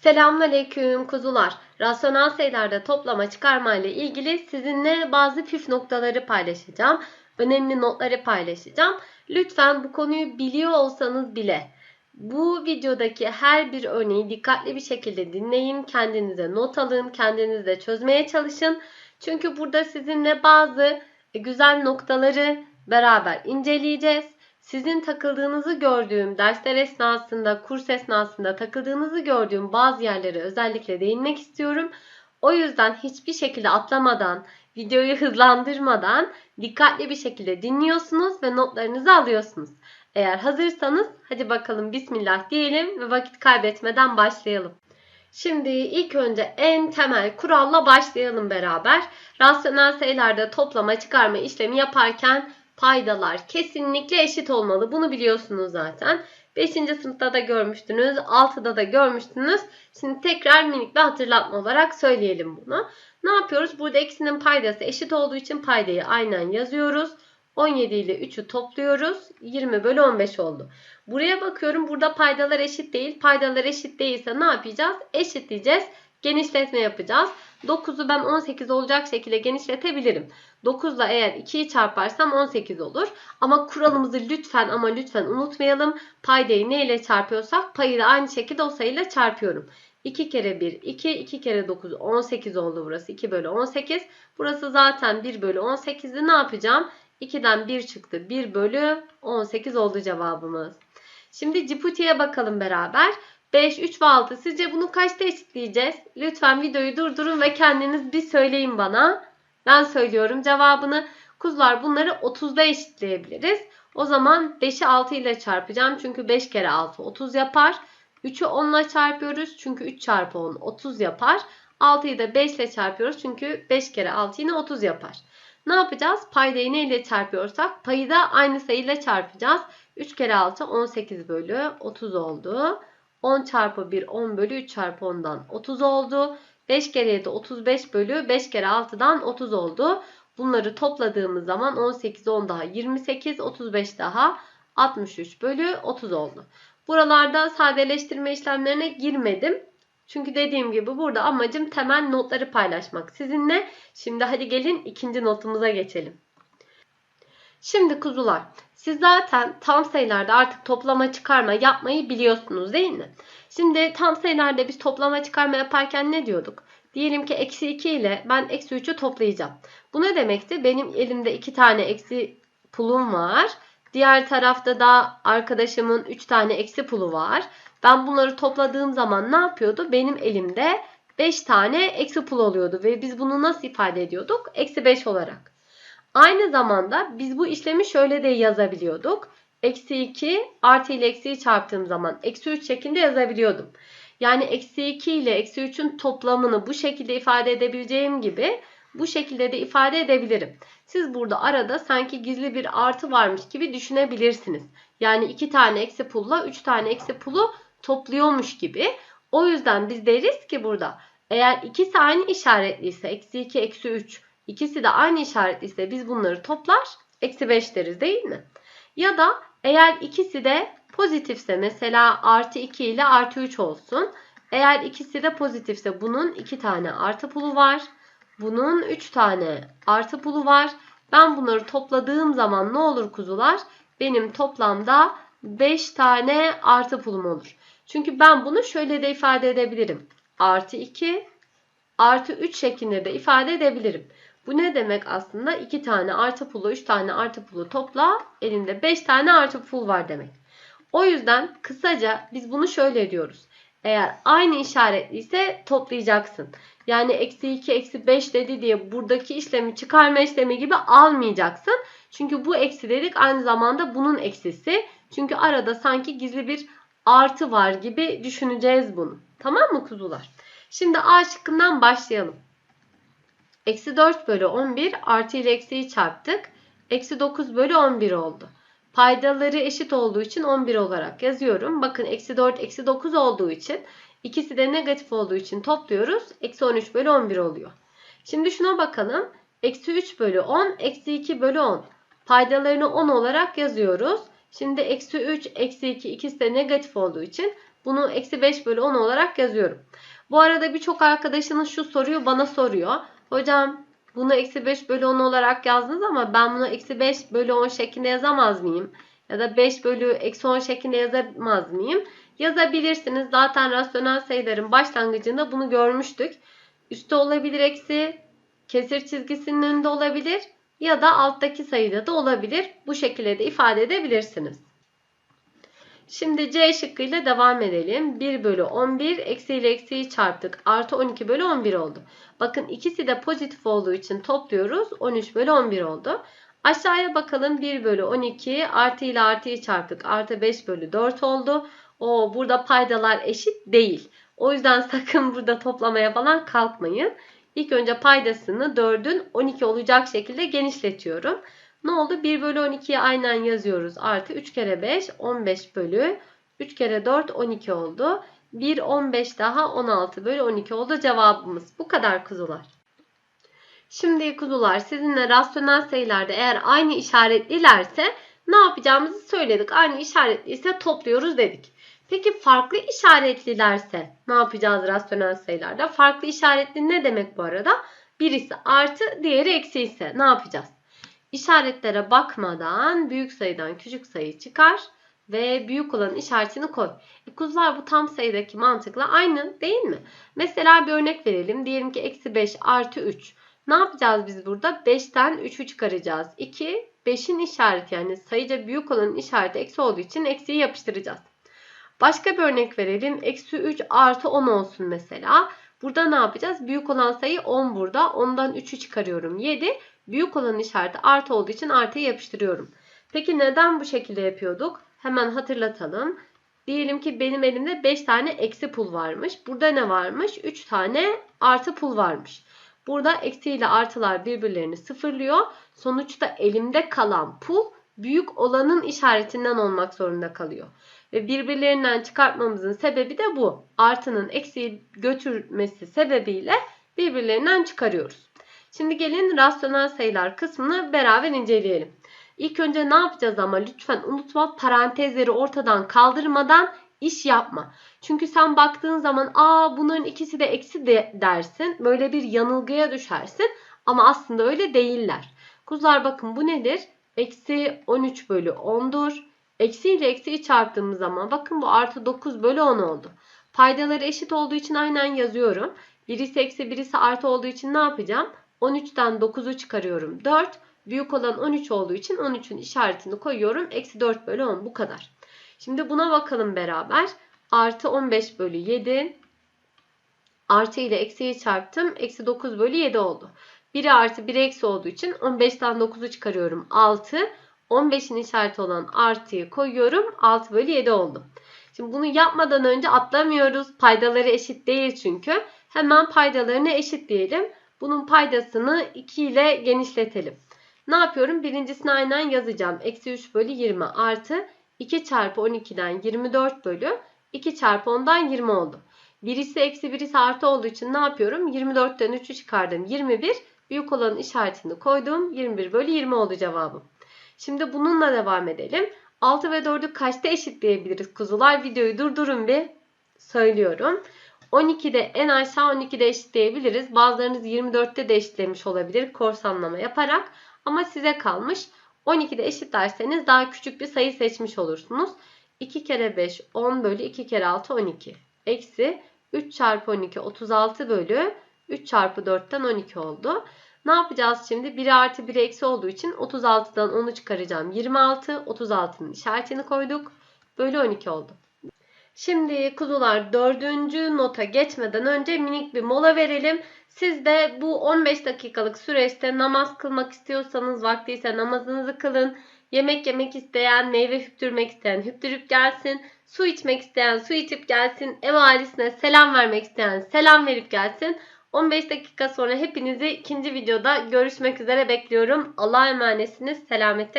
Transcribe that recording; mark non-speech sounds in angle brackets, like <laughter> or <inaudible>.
Selamünaleyküm kuzular. Rasyonel sayılarda toplama çıkarma ile ilgili sizinle bazı püf noktaları paylaşacağım. Önemli notları paylaşacağım. Lütfen bu konuyu biliyor olsanız bile bu videodaki her bir örneği dikkatli bir şekilde dinleyin. Kendinize not alın, kendinizde çözmeye çalışın. Çünkü burada sizinle bazı güzel noktaları beraber inceleyeceğiz. Sizin takıldığınızı gördüğüm dersler esnasında, kurs esnasında takıldığınızı gördüğüm bazı yerlere özellikle değinmek istiyorum. O yüzden hiçbir şekilde atlamadan, videoyu hızlandırmadan dikkatli bir şekilde dinliyorsunuz ve notlarınızı alıyorsunuz. Eğer hazırsanız hadi bakalım bismillah diyelim ve vakit kaybetmeden başlayalım. Şimdi ilk önce en temel kuralla başlayalım beraber. Rasyonel sayılarda toplama çıkarma işlemi yaparken paydalar kesinlikle eşit olmalı. Bunu biliyorsunuz zaten. 5. sınıfta da görmüştünüz. 6'da da görmüştünüz. Şimdi tekrar minik bir hatırlatma olarak söyleyelim bunu. Ne yapıyoruz? Burada ikisinin paydası eşit olduğu için paydayı aynen yazıyoruz. 17 ile 3'ü topluyoruz. 20 bölü 15 oldu. Buraya bakıyorum. Burada paydalar eşit değil. Paydalar eşit değilse ne yapacağız? Eşitleyeceğiz. Genişletme yapacağız. 9'u ben 18 olacak şekilde genişletebilirim. 9 ile eğer 2'yi çarparsam 18 olur. Ama kuralımızı lütfen ama lütfen unutmayalım. Paydayı ne ile çarpıyorsak payı da aynı şekilde o sayıyla çarpıyorum. 2 kere 1 2, 2 kere 9 18 oldu burası. 2 bölü 18. Burası zaten 1 bölü 18'di. Ne yapacağım? 2'den 1 çıktı. 1 bölü 18 oldu cevabımız. Şimdi Ciputi'ye bakalım beraber. 5, 3 ve 6. Sizce bunu kaçta eşitleyeceğiz? Lütfen videoyu durdurun ve kendiniz bir söyleyin bana. Ben söylüyorum cevabını. Kuzular bunları 30'da eşitleyebiliriz. O zaman 5'i 6 ile çarpacağım. Çünkü 5 kere 6 30 yapar. 3'ü 10 ile çarpıyoruz. Çünkü 3 çarpı 10 30 yapar. 6'yı da 5 ile çarpıyoruz. Çünkü 5 kere 6 yine 30 yapar. Ne yapacağız? Paydayı ne ile çarpıyorsak payı da aynı sayıyla çarpacağız. 3 kere 6 18 bölü 30 oldu. 10 çarpı 1 10 bölü 3 çarpı 10'dan 30 oldu. 5 kere 7 35 bölü 5 kere 6'dan 30 oldu. Bunları topladığımız zaman 18 10 daha 28 35 daha 63 bölü 30 oldu. Buralarda sadeleştirme işlemlerine girmedim. Çünkü dediğim gibi burada amacım temel notları paylaşmak sizinle. Şimdi hadi gelin ikinci notumuza geçelim. Şimdi kuzular siz zaten tam sayılarda artık toplama çıkarma yapmayı biliyorsunuz değil mi? Şimdi tam sayılarda biz toplama çıkarma yaparken ne diyorduk? Diyelim ki eksi 2 ile ben eksi 3'ü toplayacağım. Bu ne demekti? Benim elimde 2 tane eksi pulum var. Diğer tarafta da arkadaşımın 3 tane eksi pulu var. Ben bunları topladığım zaman ne yapıyordu? Benim elimde 5 tane eksi pul oluyordu. Ve biz bunu nasıl ifade ediyorduk? Eksi 5 olarak. Aynı zamanda biz bu işlemi şöyle de yazabiliyorduk. Eksi 2 artı ile eksiyi çarptığım zaman eksi 3 şeklinde yazabiliyordum. Yani eksi 2 ile eksi 3'ün toplamını bu şekilde ifade edebileceğim gibi bu şekilde de ifade edebilirim. Siz burada arada sanki gizli bir artı varmış gibi düşünebilirsiniz. Yani 2 tane eksi pulla 3 tane eksi pulu topluyormuş gibi. O yüzden biz deriz ki burada eğer ikisi aynı işaretliyse eksi 2 eksi 3 ikisi de aynı işaretliyse biz bunları toplar eksi 5 deriz değil mi? Ya da eğer ikisi de pozitifse mesela artı 2 ile artı 3 olsun. Eğer ikisi de pozitifse bunun 2 tane artı pulu var. Bunun 3 tane artı pulu var. Ben bunları topladığım zaman ne olur kuzular? Benim toplamda 5 tane artı pulum olur. Çünkü ben bunu şöyle de ifade edebilirim. Artı 2 artı 3 şeklinde de ifade edebilirim. Bu ne demek aslında? 2 tane artı pulu 3 tane artı pulu topla elimde 5 tane artı pul var demek. O yüzden kısaca biz bunu şöyle diyoruz. Eğer aynı işaretliyse toplayacaksın. Yani eksi 2 eksi 5 dedi diye buradaki işlemi çıkarma işlemi gibi almayacaksın. Çünkü bu eksi dedik aynı zamanda bunun eksisi. Çünkü arada sanki gizli bir artı var gibi düşüneceğiz bunu. Tamam mı kuzular? Şimdi A şıkkından başlayalım. Eksi 4 bölü 11 artı ile eksiyi çarptık. Eksi 9 bölü 11 oldu. Paydaları eşit olduğu için 11 olarak yazıyorum. Bakın eksi 4 eksi 9 olduğu için ikisi de negatif olduğu için topluyoruz. Eksi 13 bölü 11 oluyor. Şimdi şuna bakalım. Eksi 3 bölü 10 eksi 2 bölü 10. Paydalarını 10 olarak yazıyoruz. Şimdi eksi 3 eksi 2 ikisi de negatif olduğu için Bunu eksi 5 bölü 10 olarak yazıyorum. Bu arada birçok arkadaşınız şu soruyu bana soruyor. Hocam bunu eksi 5 bölü 10 olarak yazdınız ama ben bunu eksi 5 bölü 10 şeklinde yazamaz mıyım? Ya da 5 bölü eksi 10 şeklinde yazamaz mıyım? Yazabilirsiniz. Zaten rasyonel sayıların başlangıcında bunu görmüştük. Üstte olabilir eksi, kesir çizgisinin önünde olabilir ya da alttaki sayıda da olabilir. Bu şekilde de ifade edebilirsiniz. Şimdi C şıkkıyla devam edelim. 1 bölü 11 eksi ile eksiyi çarptık. Artı 12 bölü 11 oldu. Bakın ikisi de pozitif olduğu için topluyoruz. 13 bölü 11 oldu. Aşağıya bakalım 1 bölü 12 artı ile artıyı çarptık. Artı 5 bölü 4 oldu. O burada paydalar eşit değil. O yüzden <laughs> sakın burada toplamaya falan kalkmayın. İlk önce paydasını 4'ün 12 olacak şekilde genişletiyorum. Ne oldu? 1 bölü 12'yi aynen yazıyoruz. Artı 3 kere 5 15 bölü 3 kere 4 12 oldu. 1 15 daha 16 bölü 12 oldu cevabımız. Bu kadar kuzular. Şimdi kuzular sizinle rasyonel sayılarda eğer aynı işaretlilerse ne yapacağımızı söyledik. Aynı işaretliyse topluyoruz dedik. Peki farklı işaretlilerse ne yapacağız rasyonel sayılarda? Farklı işaretli ne demek bu arada? Birisi artı diğeri eksi ise ne yapacağız? İşaretlere bakmadan büyük sayıdan küçük sayı çıkar ve büyük olan işaretini koy. E kuzular bu tam sayıdaki mantıkla aynı değil mi? Mesela bir örnek verelim. Diyelim ki eksi 5 artı 3. Ne yapacağız biz burada? 5'ten 3'ü çıkaracağız. 2, 5'in işareti yani sayıca büyük olanın işareti eksi olduğu için eksiyi yapıştıracağız. Başka bir örnek verelim. Eksi 3 artı 10 olsun mesela. Burada ne yapacağız? Büyük olan sayı 10 burada. 10'dan 3'ü çıkarıyorum. 7. Büyük olan işareti artı olduğu için artıyı yapıştırıyorum. Peki neden bu şekilde yapıyorduk? Hemen hatırlatalım. Diyelim ki benim elimde 5 tane eksi pul varmış. Burada ne varmış? 3 tane artı pul varmış. Burada eksi ile artılar birbirlerini sıfırlıyor. Sonuçta elimde kalan pul büyük olanın işaretinden olmak zorunda kalıyor. Ve birbirlerinden çıkartmamızın sebebi de bu. Artının eksiği götürmesi sebebiyle birbirlerinden çıkarıyoruz. Şimdi gelin rasyonel sayılar kısmını beraber inceleyelim. İlk önce ne yapacağız ama lütfen unutma parantezleri ortadan kaldırmadan iş yapma. Çünkü sen baktığın zaman aa bunların ikisi de eksi de dersin. Böyle bir yanılgıya düşersin. Ama aslında öyle değiller. Kuzular bakın bu nedir? Eksi 13 bölü 10'dur. Eksi ile eksiyi çarptığımız zaman bakın bu artı 9 bölü 10 oldu. Paydaları eşit olduğu için aynen yazıyorum. Birisi eksi birisi artı olduğu için ne yapacağım? 13'ten 9'u çıkarıyorum 4. Büyük olan 13 olduğu için 13'ün işaretini koyuyorum. Eksi 4 bölü 10 bu kadar. Şimdi buna bakalım beraber. Artı 15 bölü 7. Artı ile eksiyi çarptım. Eksi 9 bölü 7 oldu. Biri artı biri eksi olduğu için 15'ten 9'u çıkarıyorum 6. 15'in işareti olan artıyı koyuyorum. 6 bölü 7 oldu. Şimdi bunu yapmadan önce atlamıyoruz. Paydaları eşit değil çünkü. Hemen paydalarını eşitleyelim. Bunun paydasını 2 ile genişletelim. Ne yapıyorum? Birincisini aynen yazacağım. Eksi 3 bölü 20 artı 2 çarpı 12'den 24 bölü 2 çarpı 10'dan 20 oldu. Birisi eksi birisi artı olduğu için ne yapıyorum? 24'ten 3'ü çıkardım. 21. Büyük olanın işaretini koydum. 21 bölü 20 oldu cevabım. Şimdi bununla devam edelim. 6 ve 4'ü kaçta eşitleyebiliriz kuzular? Videoyu durdurun bir. Söylüyorum. 12'de en aşağı 12'de eşitleyebiliriz. Bazılarınız 24'te de eşitlemiş olabilir korsanlama yaparak. Ama size kalmış. 12'de eşitlerseniz daha küçük bir sayı seçmiş olursunuz. 2 kere 5 10 bölü 2 kere 6 12. Eksi 3 çarpı 12 36 bölü 3 çarpı 4'ten 12 oldu. Ne yapacağız şimdi? 1 artı 1 eksi olduğu için 36'dan 10'u çıkaracağım. 26. 36'nın işaretini koyduk. Bölü 12 oldu. Şimdi kuzular dördüncü nota geçmeden önce minik bir mola verelim. Siz de bu 15 dakikalık süreçte namaz kılmak istiyorsanız vaktiyse namazınızı kılın. Yemek yemek isteyen, meyve hüptürmek isteyen hüptürüp gelsin. Su içmek isteyen su içip gelsin. Ev ailesine selam vermek isteyen selam verip gelsin. 15 dakika sonra hepinizi ikinci videoda görüşmek üzere bekliyorum. Allah'a emanetsiniz. Selametle.